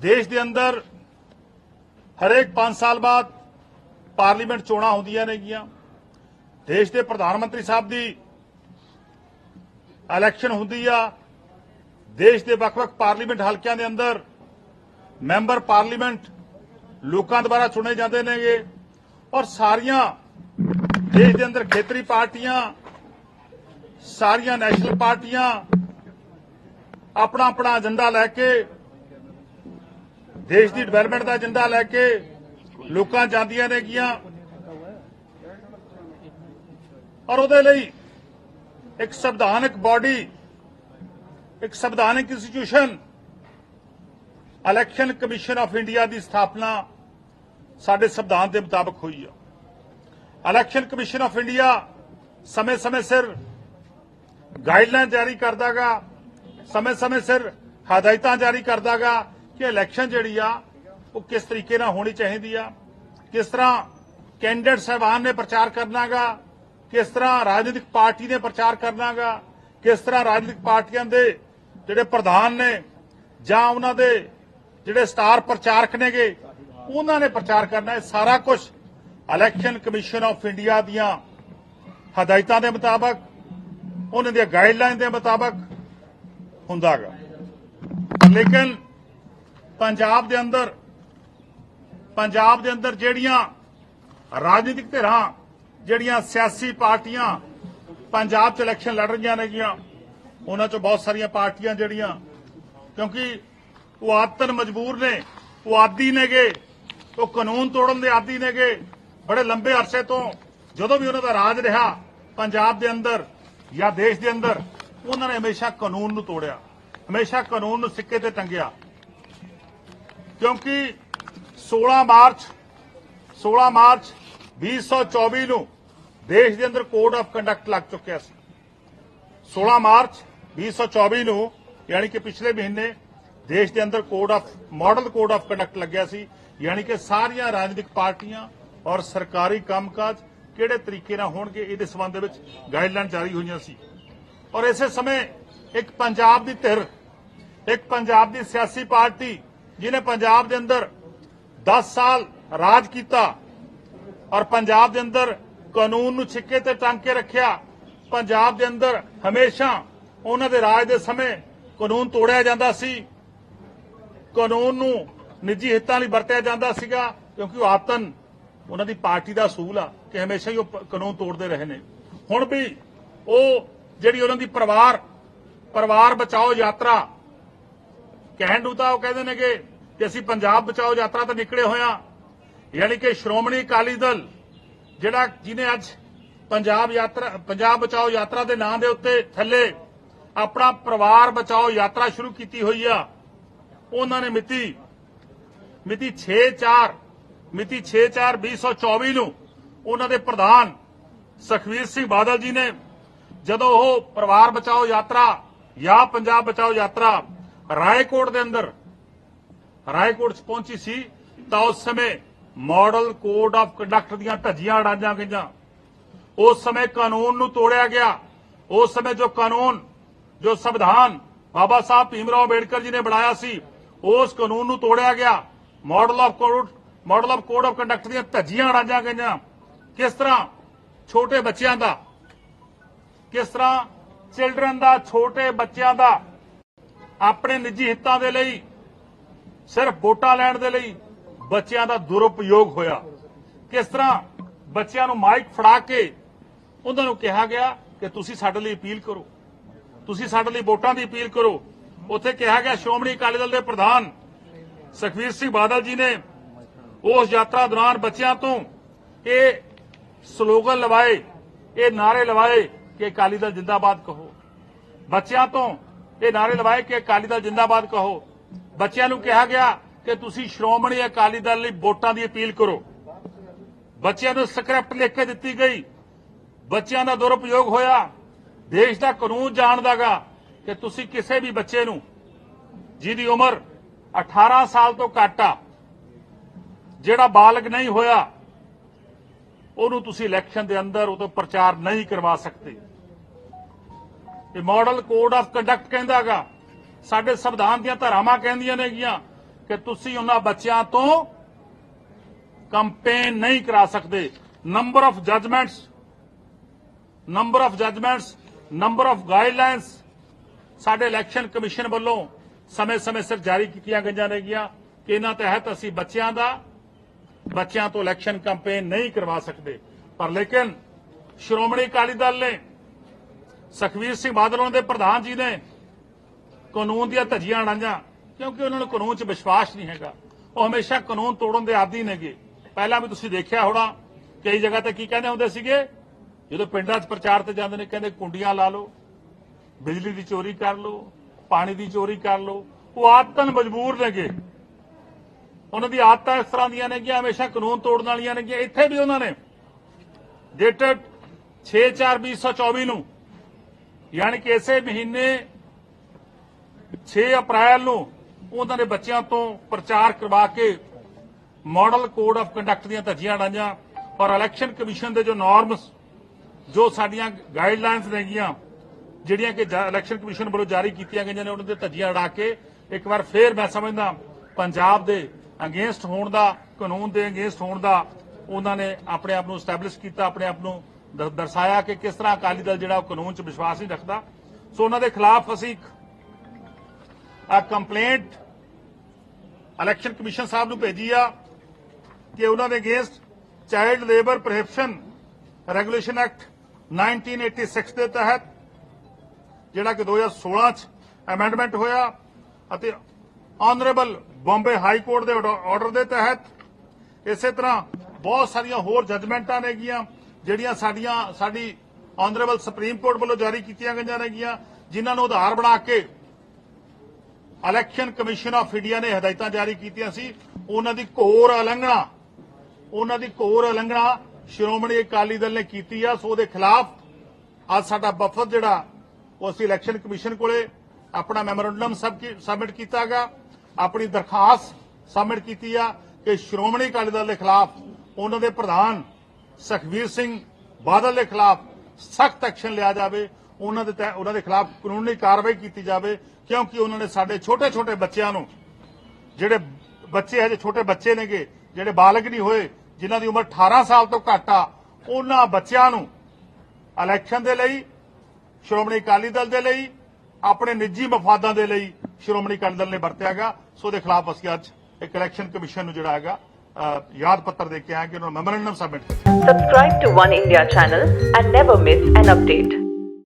ਦੇਸ਼ ਦੇ ਅੰਦਰ ਹਰੇਕ 5 ਸਾਲ ਬਾਅਦ ਪਾਰਲੀਮੈਂਟ ਚੋਣਾਂ ਹੁੰਦੀਆਂ ਨੇਗੀਆਂ। ਦੇਸ਼ ਦੇ ਪ੍ਰਧਾਨ ਮੰਤਰੀ ਸਾਹਿਬ ਦੀ ਇਲੈਕਸ਼ਨ ਹੁੰਦੀ ਆ। ਦੇਸ਼ ਦੇ ਵੱਖ-ਵੱਖ ਪਾਰਲੀਮੈਂਟ ਹਲਕਿਆਂ ਦੇ ਅੰਦਰ ਮੈਂਬਰ ਪਾਰਲੀਮੈਂਟ ਲੋਕਾਂ ਦੁਆਰਾ ਚੁਣੇ ਜਾਂਦੇ ਨੇਗੇ ਔਰ ਸਾਰੀਆਂ ਦੇਸ਼ ਦੇ ਅੰਦਰ ਖੇਤਰੀ ਪਾਰਟੀਆਂ, ਸਾਰੀਆਂ ਨੈਸ਼ਨਲ ਪਾਰਟੀਆਂ ਆਪਣਾ ਆਪਣਾ ਏਜੰਡਾ ਲੈ ਕੇ ਦੇਸ਼ ਦੀ ਡਿਵੈਲਪਮੈਂਟ ਦਾ ਏਜੰਡਾ ਲੈ ਕੇ ਲੋਕਾਂ ਜਾਂਦੀਆਂ ਨੇਗੀਆਂ ਔਰ ਉਹਦੇ ਲਈ ਇੱਕ ਸੰਵਿਧਾਨਕ ਬਾਡੀ ਇੱਕ ਸੰਵਿਧਾਨਕ institution election commission of India ਦੀ ਸਥਾਪਨਾ ਸਾਡੇ ਸੰਵਿਧਾਨ ਦੇ ਮੁਤਾਬਕ ਹੋਈ ਹੈ ਇਲੈਕਸ਼ਨ ਕਮਿਸ਼ਨ ਆਫ ਇੰਡੀਆ ਸਮੇਂ-ਸਮੇਂ ਸਿਰ ਗਾਈਡਲਾਈਨ ਜਾਰੀ ਕਰਦਾਗਾ, ਸਮੇਂ-ਸਮੇਂ ਸਿਰ ਹਦਾਇਤਾਂ ਜਾਰੀ ਕਰਦਾਗਾ ਕਿ ਇਲੈਕਸ਼ਨ ਜਿਹੜੀ ਆ, ਉਹ ਕਿਸ ਤਰੀਕੇ ਨਾਲ ਹੋਣੀ ਚਾਹੀਦੀ ਆ, ਕਿਸ ਤਰ੍ਹਾਂ ਕੈਂਡੀਡੇਟ ਸਾਹਿਬਾਨ ਨੇ ਪ੍ਰਚਾਰ ਕਰਨਾਗਾ ਕਿਸ ਤਰ੍ਹਾਂ ਰਾਜਨੀਤਿਕ ਪਾਰਟੀ ਨੇ ਪ੍ਰਚਾਰ ਕਰਨਾਗਾ ਕਿਸ ਤਰ੍ਹਾਂ ਰਾਜਨੀਤਿਕ ਪਾਰਟੀਆਂ ਦੇ ਜਿਹੜੇ ਪ੍ਰਧਾਨ ਨੇ ਜਾਂ ਉਹਨਾਂ ਦੇ ਜਿਹੜੇ ਸਟਾਰ ਪ੍ਰਚਾਰਕ ਨੇਗੇ, ਉਹਨਾਂ ਨੇ ਪ੍ਰਚਾਰ ਕਰਨਾ ਹੈ ਸਾਰਾ ਕੁਝ ਇਲੈਕਸ਼ਨ ਕਮਿਸ਼ਨ ਆਫ ਇੰਡੀਆ ਦੀਆਂ ਹਦਾਇਤਾਂ ਦੇ ਮੁਤਾਬਕ, ਉਹਨਾਂ ਦੀਆਂ ਗਾਈਡਲਾਈਨ ਦੇ ਮੁਤਾਬਕ ਹੁੰਦਾਗਾ ਲੇਕਿਨ ਪੰਜਾਬ ਦੇ ਅੰਦਰ, ਪੰਜਾਬ ਦੇ ਅੰਦਰ ਜਿਹੜੀਆਂ ਰਾਜਨੀਤਿਕ ਧਿਰਾਂ, ਜਿਹੜੀਆਂ ਸਿਆਸੀ ਪਾਰਟੀਆਂ ਪੰਜਾਬ 'ਚ ਇਲੈਕਸ਼ਨ ਲੜ ਰਹੀਆਂ ਨੇਗੀਆਂ, ਉਹਨਾਂ 'ਚੋਂ ਬਹੁਤ ਸਾਰੀਆਂ ਪਾਰਟੀਆਂ ਜਿਹੜੀਆਂ, ਕਿਉਂਕਿ ਉਹ ਆਦਤਨ ਮਜਬੂਰ ਨੇ, ਉਹ ਆਦੀ ਨੇਗੇ, ਉਹ ਕਾਨੂੰਨ ਤੋੜਨ ਦੇ ਆਦੀ ਨੇਗੇ, ਬੜੇ ਲੰਬੇ ਅਰਸੇ ਤੋਂ ਜਦੋਂ ਵੀ ਉਹਨਾਂ ਦਾ ਰਾਜ ਰਿਹਾ, ਪੰਜਾਬ ਦੇ ਅੰਦਰ ਜਾਂ ਦੇਸ਼ ਦੇ ਅੰਦਰ, ਉਹਨਾਂ ਨੇ ਹਮੇਸ਼ਾ ਕਾਨੂੰਨ ਨੂੰ ਤੋੜਿਆ, ਹਮੇਸ਼ਾ ਕਾਨੂੰਨ ਨੂੰ ਸਿੱਕੇ ਤੇ ਟੰਗਿਆ। ਕਿਉਂਕਿ 16 ਮਾਰਚ 16 ਮਾਰਚ 2024 ਨੂੰ ਦੇਸ਼ ਦੇ ਅੰਦਰ ਕੋਡ ਆਫ ਕੰਡਕਟ ਲੱਗ ਚੁੱਕਿਆ ਸੀ। 16 ਮਾਰਚ 2024 ਨੂੰ ਯਾਨੀ ਕਿ ਪਿਛਲੇ ਮਹੀਨੇ ਦੇਸ਼ ਦੇ ਅੰਦਰ code of model code of conduct ਲੱਗਿਆ ਸੀ। ਯਾਨੀ ਕਿ ਸਾਰੀਆਂ ਰਾਜਨੀਤਿਕ ਪਾਰਟੀਆਂ ਔਰ ਸਰਕਾਰੀ ਕੰਮਕਾਜ ਕਿਹੜੇ ਤਰੀਕੇ ਨਾਲ ਹੋਣਗੇ ਇਹਦੇ ਸਬੰਧ ਵਿੱਚ ਗਾਈਡਲਾਈਨ ਜਾਰੀ ਹੋਈਆਂ ਸੀ। ਔਰ ਇਸੇ ਸਮੇਂ ਇੱਕ ਪੰਜਾਬ ਦੀ ਧਿਰ, ਇੱਕ ਪੰਜਾਬ ਦੀ ਸਿਆਸੀ ਪਾਰਟੀ ਜਿਹਨੇ ਪੰਜਾਬ ਦੇ ਅੰਦਰ 10 ਸਾਲ ਰਾਜ ਕੀਤਾ ਔਰ ਪੰਜਾਬ ਦੇ ਅੰਦਰ ਕਾਨੂੰਨ ਨੂੰ ਛਿੱਕੇ ਤੇ ਟੰਗ ਕੇ ਰੱਖਿਆ, ਪੰਜਾਬ ਦੇ ਅੰਦਰ ਹਮੇਸ਼ਾ ਉਹਨਾਂ ਦੇ ਰਾਜ ਦੇ ਸਮੇਂ ਕਾਨੂੰਨ ਤੋੜਿਆ ਜਾਂਦਾ ਸੀ। ਕਾਨੂੰਨ ਨੂੰ ਨਿੱਜੀ ਹਿੱਤਾਂ ਲਈ ਵਰਤਿਆ ਜਾਂਦਾ ਸੀਗਾ ਕਿਉਂਕਿ ਉਹ ਆਤਨ, ਉਹਨਾਂ ਦੀ ਪਾਰਟੀ ਦਾ ਅਸੂਲ ਆ ਕਿ ਹਮੇਸ਼ਾ ਹੀ ਉਹ ਕਾਨੂੰਨ ਤੋੜਦੇ ਰਹੇ ਨੇ। ਹੁਣ ਵੀ ਉਹ ਜਿਹੜੀ ਉਹਨਾਂ ਦੀ ਪਰਿਵਾਰ ਪਰਿਵਾਰ ਬਚਾਓ ਯਾਤਰਾ ਕਹਿਣ ਨੂੰ ਤਾਂ ਉਹ ਕਹਿੰਦੇ ਨੇਗੇ ਕਿ ਅਸੀਂ ਪੰਜਾਬ ਬਚਾਓ ਯਾਤਰਾ ਤੇ ਨਿਕਲੇ ਹੋਇਆ ਯਾਨੀ ਕਿ ਸ਼੍ਰੋਮਣੀ ਅਕਾਲੀ ਦਲ, ਜਿਹੜਾ ਜਿਹਨੇ ਅੱਜ ਪੰਜਾਬ ਯਾਤਰਾ, ਪੰਜਾਬ ਬਚਾਓ ਯਾਤਰਾ ਦੇ ਨਾਂ ਦੇ ਉੱਤੇ ਥੱਲੇ ਆਪਣਾ ਪਰਿਵਾਰ ਬਚਾਓ ਯਾਤਰਾ ਸ਼ੁਰੂ ਕੀਤੀ ਹੋਈ ਆ, ਉਹਨਾਂ ਨੇ ਮਿਤੀ ਮਿਤੀ 6/4 ਮਿਤੀ 6/4/2024 ਨੂੰ ਉਹਨਾਂ ਦੇ ਪ੍ਰਧਾਨ ਸੁਖਵੀਰ ਸਿੰਘ ਬਾਦਲ ਜੀ ਨੇ ਜਦੋਂ ਉਹ ਪਰਿਵਾਰ ਬਚਾਓ ਯਾਤਰਾ ਜਾਂ ਪੰਜਾਬ ਬਚਾਓ ਯਾਤਰਾ ਰਾਏਕੋਟ ਦੇ ਅੰਦਰ ਰਾਏਕੋਟ 'ਚ ਪਹੁੰਚੀ ਸੀ ਤਾਂ ਉਸ ਸਮੇਂ ਮਾਡਲ ਕੋਡ ਆਫ ਕੰਡਕਟ ਦੀਆਂ ਧੱਜੀਆਂ ਉਡਾਈਆਂ ਗਈਆਂ ਉਸ ਸਮੇਂ ਕਾਨੂੰਨ ਨੂੰ ਤੋੜਿਆ ਗਿਆ ਉਸ ਸਮੇਂ ਜੋ ਕਾਨੂੰਨ ਜੋ ਸੰਵਿਧਾਨ ਬਾਬਾ ਸਾਹਿਬ ਭੀਮਰਾਓ ਅੰਬੇਡਕਰ ਜੀ ਨੇ ਬਣਾਇਆ ਸੀ ਉਸ ਕਾਨੂੰਨ ਨੂੰ ਤੋੜਿਆ ਗਿਆ model of code model of code of conduct ਦੀਆਂ ਧੱਜੀਆਂ ਉਡਾਈਆਂ ਗਈਆਂ ਕਿਸ ਤਰ੍ਹਾਂ ਛੋਟੇ ਬੱਚਿਆਂ ਦਾ ਕਿਸ ਤਰ੍ਹਾਂ ਚਿਲਡਰਨ ਦਾ ਛੋਟੇ ਬੱਚਿਆਂ ਦਾ ਆਪਣੇ ਨਿੱਜੀ ਹਿੱਤਾਂ ਦੇ ਲਈ, ਸਿਰਫ ਵੋਟਾਂ ਲੈਣ ਦੇ ਲਈ ਬੱਚਿਆਂ ਦਾ ਦੁਰਉਪਯੋਗ ਹੋਇਆ। ਕਿਸ ਤਰ੍ਹਾਂ ਬੱਚਿਆਂ ਨੂੰ ਮਾਈਕ ਫੜਾ ਕੇ ਉਹਨਾਂ ਨੂੰ ਕਿਹਾ ਗਿਆ ਕਿ ਤੁਸੀਂ ਸਾਡੇ ਲਈ ਅਪੀਲ ਕਰੋ, ਤੁਸੀਂ ਸਾਡੇ ਲਈ ਵੋਟਾਂ ਦੀ ਅਪੀਲ ਕਰੋ। ਉੱਥੇ ਕਿਹਾ ਗਿਆ, ਸ਼੍ਰੋਮਣੀ ਅਕਾਲੀ ਦਲ ਦੇ ਪ੍ਰਧਾਨ ਸੁਖਵੀਰ ਸਿੰਘ ਬਾਦਲ ਜੀ ਨੇ ਉਸ ਯਾਤਰਾ ਦੌਰਾਨ ਬੱਚਿਆਂ ਤੋਂ ਇਹ ਸਲੋਗਨ ਲਵਾਏ, ਇਹ ਨਾਰੇ ਲਵਾਏ ਕਿ ਅਕਾਲੀ ਦਲ ਜਿੰਦਾਬਾਦ ਕਹੋ। ਬੱਚਿਆਂ ਤੋਂ ਇਹ ਨਾਰੇ ਲਵਾਏ ਕਿ ਅਕਾਲੀ ਦਲ ਜਿੰਦਾਬਾਦ ਕਹੋ। ਬੱਚਿਆਂ ਨੂੰ ਕਿਹਾ ਗਿਆ ਕਿ ਤੁਸੀਂ ਸ਼੍ਰੋਮਣੀ ਅਕਾਲੀ ਦਲ ਲਈ ਵੋਟਾਂ ਦੀ ਅਪੀਲ ਕਰੋ। ਬੱਚਿਆਂ ਨੂੰ ਸਕ੍ਰਿਪਟ ਲਿਖ ਕੇ ਦਿੱਤੀ ਗਈ। ਬੱਚਿਆਂ ਦਾ ਦੁਰਉਪਯੋਗ ਹੋਇਆ। ਦੇਸ਼ ਦਾ ਕਾਨੂੰਨ ਜਾਣਦਾਗਾ ਕਿ ਤੁਸੀਂ ਕਿਸੇ ਵੀ ਬੱਚੇ ਨੂੰ, ਜਿਹਦੀ ਉਮਰ 18 ਸਾਲ ਤੋਂ ਘੱਟ ਆ, ਜਿਹੜਾ ਬਾਲਗ ਨਹੀਂ ਹੋਇਆ, ਉਹਨੂੰ ਤੁਸੀਂ ਇਲੈਕਸ਼ਨ ਦੇ ਅੰਦਰ ਉਹ ਤੋਂ ਪ੍ਰਚਾਰ ਨਹੀਂ ਕਰਵਾ ਸਕਦੇ। ਇਹ ਮਾਡਲ ਕੋਡ ਆਫ ਕੰਡਕਟ ਕਹਿੰਦਾਗਾ ਸਾਡੇ ਸੰਵਿਧਾਨ ਦੀਆਂ ਧਾਰਾਵਾਂ ਕਹਿੰਦੀਆਂ ਨੇਗੀਆਂ ਕਿ ਤੁਸੀਂ ਉਹਨਾਂ ਬੱਚਿਆਂ ਤੋਂ ਕੰਪੇਨ ਨਹੀਂ ਕਰਾ ਸਕਦੇ। Number of judgments number of judgments number of guidelines ਸਾਡੇ ਇਲੈਕਸ਼ਨ ਕਮਿਸ਼ਨ ਵੱਲੋਂ ਸਮੇਂ-ਸਮੇਂ ਸਿਰ ਜਾਰੀ ਕੀਤੀਆਂ ਗਈਆਂ ਨੇਗੀਆਂ ਕਿ ਇਹਨਾਂ ਤਹਿਤ ਅਸੀਂ ਬੱਚਿਆਂ ਦਾ, ਬੱਚਿਆਂ ਤੋਂ ਇਲੈਕਸ਼ਨ ਕੈਂਪੇਨ ਨਹੀਂ ਕਰਵਾ ਸਕਦੇ। ਪਰ ਲੇਕਿਨ ਸ਼੍ਰੋਮਣੀ ਅਕਾਲੀ ਦਲ ਨੇ ਸੁਖਵੀਰ ਸਿੰਘ ਬਾਦਲ ਉਹਨਾਂ ਦੇ ਪ੍ਰਧਾਨ ਜੀ ਨੇ ਕਾਨੂੰਨ ਦੀਆਂ ਧੱਜੀਆਂ ਅੜਾਈਆਂ, ਕਿਉਂਕਿ ਉਹਨਾਂ ਨੂੰ ਕਾਨੂੰਨ 'ਚ ਵਿਸ਼ਵਾਸ ਨਹੀਂ ਹੈਗਾ। ਉਹ ਹਮੇਸ਼ਾ ਕਾਨੂੰਨ ਤੋੜਨ ਦੇ ਆਦੀ ਨੇਗੇ। ਪਹਿਲਾਂ ਵੀ ਤੁਸੀਂ ਦੇਖਿਆ ਹੋਣਾ, ਕਈ ਜਗ੍ਹਾ ਤੇ ਕੀ ਕਹਿੰਦੇ ਹੁੰਦੇ ਸੀਗੇ? ਜਦੋਂ ਪਿੰਡਾਂ 'ਚ ਪ੍ਰਚਾਰ ਤੇ ਜਾਂਦੇ ਨੇ, ਕਹਿੰਦੇ ਕੁੰਡੀਆਂ ਲਾ ਲਓ, ਬਿਜਲੀ ਦੀ ਚੋਰੀ ਕਰ ਲਓ, ਪਾਣੀ ਦੀ ਚੋਰੀ ਕਰ ਲਓ। ਉਹ ਆਦਤਨ ਮਜਬੂਰ ਨੇਗੇ। ਉਹਨਾਂ ਦੀ ਆਦਤਾਂ ਇਸ ਤਰ੍ਹਾਂ ਦੀਆਂ ਨੇ ਕਿ ਹਮੇਸ਼ਾ ਕਾਨੂੰਨ ਤੋੜਨ ਵਾਲੀਆਂ ਨੇ ਕਿ ਇੱਥੇ ਵੀ ਉਹਨਾਂ ਨੇ, ਡੇਟਡ 6/4/2024 ਨੂੰ ਯਾਨੀ ਕਿ ਇਸੇ ਮਹੀਨੇ 6 ਅਪ੍ਰੈਲ ਨੂੰ ਉਹਨਾਂ ਦੇ ਬੱਚਿਆਂ ਤੋਂ ਪ੍ਰਚਾਰ ਕਰਵਾ ਕੇ ਮਾਡਲ ਕੋਡ ਆਫ ਕੰਡਕਟ ਦੀਆਂ ਧੱਜੀਆਂ ਉਡਾਈਆਂ। ਔਰ ਇਲੈਕਸ਼ਨ ਕਮਿਸ਼ਨ ਦੇ ਜੋ ਨਾਰਮਸ ਜੋ ਸਾਡੀਆਂ ਗਾਈਡਲਾਈਨਸ ਨੇਗੀਆਂ, ਜਿਹੜੀਆਂ ਕਿ ਇਲੈਕਸ਼ਨ ਕਮਿਸ਼ਨ ਵੱਲੋਂ ਜਾਰੀ ਕੀਤੀਆਂ ਗਈਆਂ ਨੇ, ਉਹਨਾਂ ਦੇ ਧੱਜੀਆਂ ਉਡਾ ਕੇ ਇੱਕ ਵਾਰ ਫੇਰ ਮੈਂ ਸਮਝਦਾ, ਪੰਜਾਬ ਦੇ ਅਗੇਂਸਟ ਹੋਣ ਦਾ, ਕਾਨੂੰਨ ਦੇ ਅਗੇਂਸਟ ਹੋਣ ਦਾ ਉਹਨਾਂ ਨੇ ਆਪਣੇ ਆਪ ਨੂੰ ਸਟੈਬਲਿਸ਼ ਕੀਤਾ, ਆਪਣੇ ਆਪ ਨੂੰ ਦਰਸਾਇਆ ਕਿ ਕਿਸ ਤਰ੍ਹਾਂ ਅਕਾਲੀ ਦਲ ਜਿਹੜਾ ਉਹ ਕਾਨੂੰਨ 'ਚ ਵਿਸ਼ਵਾਸ ਨਹੀਂ ਰੱਖਦਾ। ਸੋ ਉਹਨਾਂ ਦੇ ਖਿਲਾਫ ਅਸੀਂ ਆ ਕੰਪਲੇਂਟ ਇਲੈਕਸ਼ਨ ਕਮਿਸ਼ਨ ਸਾਹਿਬ ਨੂੰ ਭੇਜੀ ਆ ਕਿ ਉਹਨਾਂ ਦੇ against child labour prohibition regulation act 1986 ਦੇ ਤਹਿਤ ਜਿਹੜਾ ਕਿ 2016 ਚ ਅਮੈਂਡਮੈਂਟ ਹੋਇਆ ਅਤੇ ਆਨਰੇਬਲ ਬੰਬੇ ਹਾਈ ਕੋਰਟ ਦੇ ਆਰਡਰ ਦੇ ਤਹਿਤ ਇਸੇ ਤਰ੍ਹਾਂ ਬਹੁਤ ਸਾਰੀਆਂ ਹੋਰ ਜਜਮੈਂਟਾਂ ਨੇਗੀਆਂ ਜਿਹੜੀਆਂ ਸਾਡੀਆਂ, ਸਾਡੀ ਆਨਰੇਬਲ ਸੁਪਰੀਮ ਕੋਰਟ ਵੱਲੋਂ ਜਾਰੀ ਕੀਤੀਆਂ ਗਈਆਂ ਨੇਗੀਆਂ, ਜਿਨ੍ਹਾਂ ਨੂੰ ਆਧਾਰ ਬਣਾ ਕੇ ਇਲੈਕਸ਼ਨ ਕਮਿਸ਼ਨ ਆਫ ਇੰਡੀਆ ਨੇ ਹਦਾਇਤਾਂ ਜਾਰੀ ਕੀਤੀਆਂ ਸੀ, ਉਹਨਾਂ ਦੀ ਘੋਰ ਉਲੰਘਣਾ, ਉਹਨਾਂ ਦੀ ਘੋਰ ਉਲੰਘਣਾ ਸ਼੍ਰੋਮਣੀ ਅਕਾਲੀ ਦਲ ਨੇ ਕੀਤੀ ਆ, ਸੋ ਉਹਦੇ ਖਿਲਾਫ ਅੱਜ ਸਾਡਾ ਵਫਦ ਜਿਹੜਾ, ਉਹ ਅਸੀਂ ਇਲੈਕਸ਼ਨ ਕਮਿਸ਼ਨ ਕੋਲੇ ਆਪਣਾ ਮੈਮੋਰੰਡਮ ਸਬਮਿਟ ਕੀਤਾ ਕੀਤਾਗਾ ਆਪਣੀ ਦਰਖਾਸਤ ਸਬਮਿਟ ਕੀਤੀ ਆ ਕਿ ਸ਼੍ਰੋਮਣੀ ਅਕਾਲੀ ਦਲ ਦੇ ਖਿਲਾਫ ਉਹਨਾਂ ਦੇ ਪ੍ਰਧਾਨ ਸੁਖਵੀਰ ਸਿੰਘ ਬਾਦਲ ਦੇ ਖਿਲਾਫ ਸਖਤ ਐਕਸ਼ਨ ਲਿਆ ਜਾਵੇ, ਉਹਨਾਂ ਦੇ ਤਹਿ- ਉਹਨਾਂ ਦੇ ਖਿਲਾਫ ਕਾਨੂੰਨੀ ਕਾਰਵਾਈ ਕੀਤੀ ਜਾਵੇ, ਕਿਉਂਕਿ ਉਹਨਾਂ ਨੇ ਸਾਡੇ ਛੋਟੇ ਛੋਟੇ ਬੱਚਿਆਂ ਨੂੰ, ਜਿਹੜੇ ਬੱਚੇ ਹਜੇ ਛੋਟੇ ਬੱਚੇ ਨੇਗੇ, ਜਿਹੜੇ ਬਾਲਗ ਨਹੀਂ ਹੋਏ, ਜਿਨ੍ਹਾਂ ਦੀ ਉਮਰ 18 ਸਾਲ ਤੋਂ ਘੱਟ ਆ, ਉਹਨਾਂ ਬੱਚਿਆਂ ਨੂੰ ਇਲੈਕਸ਼ਨ ਦੇ ਲਈ, ਸ਼੍ਰੋਮਣੀ ਅਕਾਲੀ ਦਲ ਦੇ ਲਈ, ਆਪਣੇ ਨਿੱਜੀ ਮਫਾਦਾਂ ਦੇ ਲਈ ਸ਼੍ਰੋਮਣੀ ਅਕਾਲੀ ਦਲ ਨੇ ਵਰਤਿਆਗਾ ਸੋ ਉਹਦੇ ਖਿਲਾਫ ਅਸੀਂ ਅੱਜ ਇੱਕ ਇਲੈਕਸ਼ਨ ਕਮਿਸ਼ਨ ਨੂੰ ਜਿਹੜਾ ਹੈਗਾ ਯਾਦ ਪੱਤਰ ਦੇ ਕੇ ਆਏ ਕਿ ਉਹਨਾਂ ਮੈਮੋਰੈਂਡਮ ਸਬਮਿਟ ਕਰੇ subscribe to One India channel and never miss an update